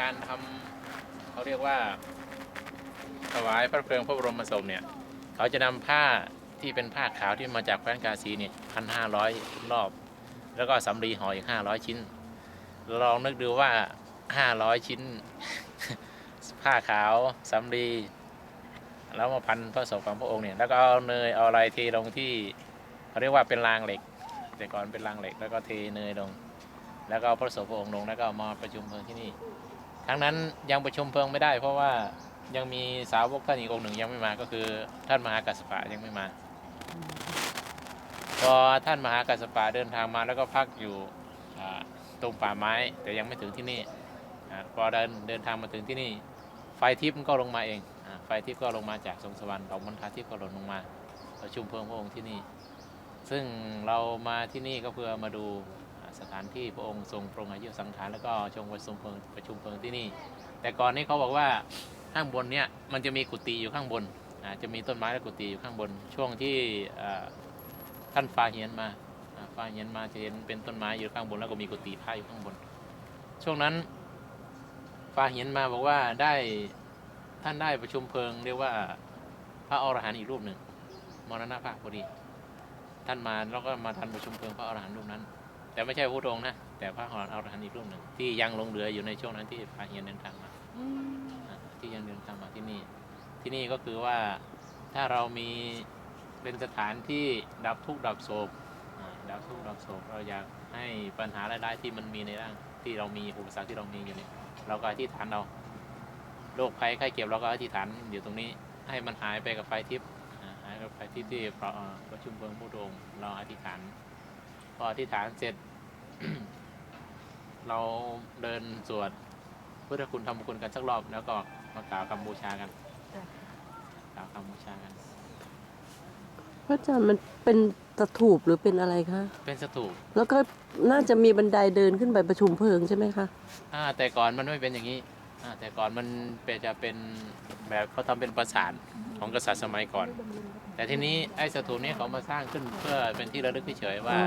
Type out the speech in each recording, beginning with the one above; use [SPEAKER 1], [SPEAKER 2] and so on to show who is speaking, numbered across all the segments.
[SPEAKER 1] การทำเขาเรียกว่าถวายพระเพลิงพระบรมศพเนี่ย เขาจะนำผ้าที่เป็นผ้าขาวที่มาจากแคว้นกาสีเนี่ยพันห้าร้อยรอบ แล้วก็สำลีห่ออีกห้าร้อยชิ้น ลองนึกดูว่าห้าร้อยชิ้น ผ้าขาวสำลีแล้วมาพันพระศพของพระองค์เนี่ยแล้วก็เอาเนยเอาอะไรเทลงที่เขาเรียกว่าเป็นรางเหล็ก แต่ก่อนเป็นรางเหล็กแล้วก็เทเนยลง แล้วก็เอาพระศพพระองค์ลงแล้วก็เอามาประชุมเพลิงที่นี่ ทั้งนั้นยังประชุมเพลิงไม่ได้ เพราะว่ายังมีสาวกท่านอีกองค์หนึ่งยังไม่มาก็คือท่านมหากัสสปะยังไม่มา พอท่านมหากัสสปะเดินทางมาแล้วก็พักอยู่ตรงป่าไม้ แต่ยังไม่ถึงที่นี่พอเดินเดินทางมาถึงที่นี่ ไฟทิพย์ก็ลงมาเองไฟทิพย์ก็ลงมาจากสงสวรรค์ดอกมณฑาทิพย์ก็หล่นลงมาประชุมเพลิงพระองค์ที่นี่ ซึ่งเรามาที่นี่ก็เพื่อมาดู สถานที่พระองค์ทรงปรงอายุสังขารแล้วก็ชมประชุมเพลิงประชุมเพลิงที่นี่ แต่ก่อนนี้เขาบอกว่าข้างบนเนี่ยมันจะมีกุฏิอยู่ข้างบนจะมีต้นไม้และกุฏิอยู่ข้างบน ช่วงที่ท่านฟาเฮียนมาอ่าฟาเฮียนมาจะเห็นเป็นต้นไม้อยู่ข้างบน แล้วก็มีกุฏิพระอยู่ข้างบน ช่วงนั้นฟาเฮียนมาบอกว่าได้ท่านได้ประชุมเพลิงเรียกว่าพระอรหันต์อีกรูปหนึ่งมรณภาพพอดี ท่านมาแล้วก็มาทันประชุมเพลิงพระอรหันต์รูปนั้น แต่ไม่ใช่พระพุทธองค์นะ แต่พระอรหันต์อีกรูปหนึ่ง ที่ยังหลงเหลืออยู่ในช่วงนั้นที่ฟาเฮียนเดินทางมาอะที่ยังเดินทางมาที่นี่ ที่นี่ก็คือว่าถ้าเรามีเป็นสถานที่ดับทุกข์ดับโศกอ่าดับทุกข์ดับโศกเราอยากให้ปัญหาร้ายๆที่มันมีในร่างที่เรามีอุปสรรคที่เรามีอยู่เนี่ยเราก็อธิษฐานเราโรคภัยไข้เจ็บเราก็อธิษฐานอยู่ตรงนี้ให้มันหายไปกับไฟทิพย์อ่าหายกับไฟทิพย์ที่ประเอ่อประชุมเพลิงผู้ดงค์เราอธิษฐาน พออธิษฐานเสร็จ เราเดินสวดพุทธคุณธรรมคุณกันสักรอบแล้วก็มากล่าวคำบูชากันกล่าวคำบูชากัน
[SPEAKER 2] พระอาจารย์มันเป็นตะถูปหรือเป็นอะไรคะ
[SPEAKER 1] เป็นสถูป
[SPEAKER 2] แล้วก็น่าจะมีบันไดเดินขึ้นไปประชุมเพลิงใช่ไหมคะ
[SPEAKER 1] อ่าแต่ก่อนมันไม่เป็นอย่างนี้อ่าแต่ก่อนมันเป็นจะเป็นแบบเขาทำเป็นปราสาทของกษัตริย์สมัยก่อน แต่ทีนี้ไอ้สถูปนี้เขามาสร้างขึ้นเพื่อเป็นที่ระลึกเฉยๆว่า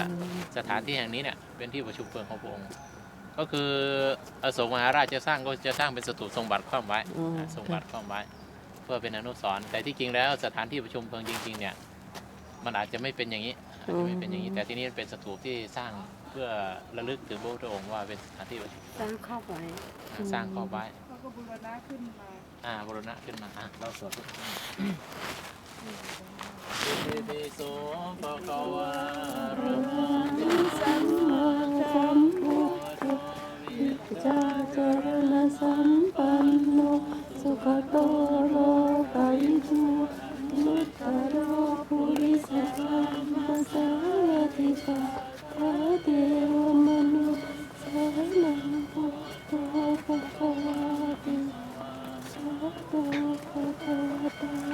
[SPEAKER 1] สถานที่แห่งนี้เนี่ยเป็นที่ประชุมเพลิงของพระองค์ ก็คืออโศกมหาราชจะสร้างก็จะสร้างเป็นสถูปทรงบัตรคว่ำไว้
[SPEAKER 2] อืม
[SPEAKER 1] อ่าทรงบัตรคว่ำไว้ เพื่อเป็นอนุสรณ์แต่ที่จริงแล้วสถานที่ประชุมเพลิงจริง ๆ เนี่ยมันอาจจะไม่เป็นอย่างนี้อาจจะไม่เป็นอย่างนี้ แต่ที่นี่มันเป็นสถูปที่สร้างเพื่อระลึกถึงพระพุทธองค์ว่าเป็นสถานที่ประชุมเพลิ
[SPEAKER 3] สร้างงครอบไว้
[SPEAKER 1] อ่าสร้างครอบไว้
[SPEAKER 4] แล้วก็บูรณะขึ้นมา
[SPEAKER 1] อ่าบรณะขึ้นมาอะเราสวดทุกท่าน อิติปิโสภะคะวะอะระหะโตสัมมาสัมพุทโธวิช
[SPEAKER 2] จาจารณสัมปันโนสุขโตโล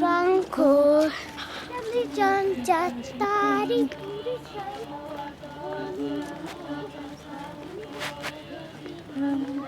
[SPEAKER 2] 선콜 전자 딸이 우리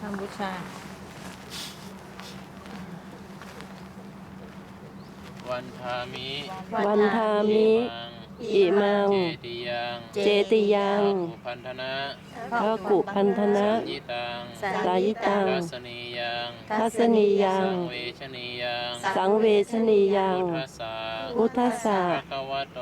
[SPEAKER 2] คำ
[SPEAKER 4] บูชา
[SPEAKER 1] วันทามิ
[SPEAKER 2] วันทามิ อิมัง
[SPEAKER 1] เจติยัง
[SPEAKER 2] เจติยัง
[SPEAKER 1] อุพันธนะ
[SPEAKER 2] พระกุพันธนะ
[SPEAKER 1] ยิตัง
[SPEAKER 2] สายิตัง
[SPEAKER 1] ทัสนียัง
[SPEAKER 2] ทัศนียัง
[SPEAKER 1] สังเวชนียัง
[SPEAKER 2] สังเวชนียัง
[SPEAKER 1] ทัสสะ
[SPEAKER 2] พุทธสสะ
[SPEAKER 1] ภะคะวะโต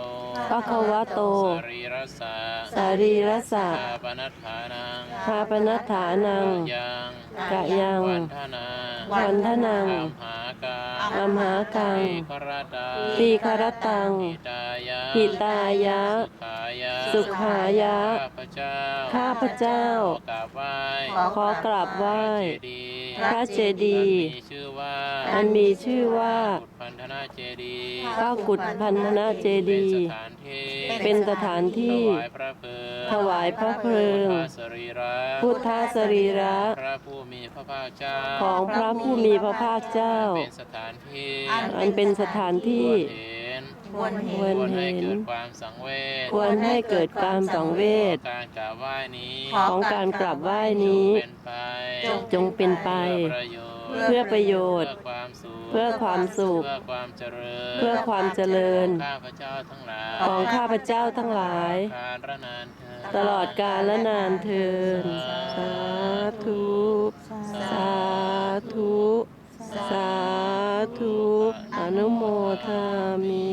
[SPEAKER 2] พระควะโต
[SPEAKER 1] สรีรัสสะ
[SPEAKER 2] สารีรสะ
[SPEAKER 1] ชาปนัฏฐานัง
[SPEAKER 2] พาปนัฏฐานัง
[SPEAKER 1] ยัง
[SPEAKER 2] กะยัง
[SPEAKER 1] วันธนา
[SPEAKER 2] วันทนัง
[SPEAKER 1] อัมหากัง
[SPEAKER 2] อัมหากัง
[SPEAKER 1] ทีครตา
[SPEAKER 2] ตีคารตัง
[SPEAKER 1] หิตายะ
[SPEAKER 2] หิตายะ
[SPEAKER 1] สุขา ยะ
[SPEAKER 2] สุขายะ
[SPEAKER 1] ข้าพเจ้า
[SPEAKER 2] ข้าพเจ้า
[SPEAKER 1] ขอกราบไหว้
[SPEAKER 2] ขอกราบไหว้
[SPEAKER 1] พระเจดีย์
[SPEAKER 2] พระเจดีย์
[SPEAKER 1] มีชื่อว่า
[SPEAKER 2] อันมีชื่อว่า
[SPEAKER 1] กุฏพันธนาเจดีย์
[SPEAKER 2] พระกุฏพันธนะเจ
[SPEAKER 1] เป็น
[SPEAKER 2] ดี
[SPEAKER 1] ส
[SPEAKER 2] ย์
[SPEAKER 1] ถานที่
[SPEAKER 2] เป็นสถานที่
[SPEAKER 1] ถวายพระเพลิง
[SPEAKER 2] ถวายพระเพลิง
[SPEAKER 1] พระสรีระ
[SPEAKER 2] พุทธสรีระ
[SPEAKER 1] พระผู้มีพระภาคเจ้า
[SPEAKER 2] ของพระผู้มีพระภาคเจ้า
[SPEAKER 1] เป็นสถานที่
[SPEAKER 2] อันเป็นสถานที่
[SPEAKER 1] ควรเห็น
[SPEAKER 4] ควร
[SPEAKER 2] ควร
[SPEAKER 1] ควรให้
[SPEAKER 2] เห็น
[SPEAKER 1] เกิดความสังเวช
[SPEAKER 2] ควรให้เกิดการสังเวช
[SPEAKER 1] การกราบไหว้นี้
[SPEAKER 2] ของการกราบไหว้นี้
[SPEAKER 1] เป็นไป
[SPEAKER 2] จงเป็นไป
[SPEAKER 1] เพื่อประโยชน์
[SPEAKER 2] เพื่อประโยชน์
[SPEAKER 1] เพื่อความสุข
[SPEAKER 2] เพื่อความสุข
[SPEAKER 1] เพื่อความเจริญ
[SPEAKER 2] เพื่อความเจริญ
[SPEAKER 1] ข้าพเจ้าทั้งหลาย
[SPEAKER 2] ของข้าพเจ้าทั้งหลาย
[SPEAKER 1] การระนานเถิด
[SPEAKER 2] ตลอดกาลและนานเทินสาธุ สา นุโมทามิ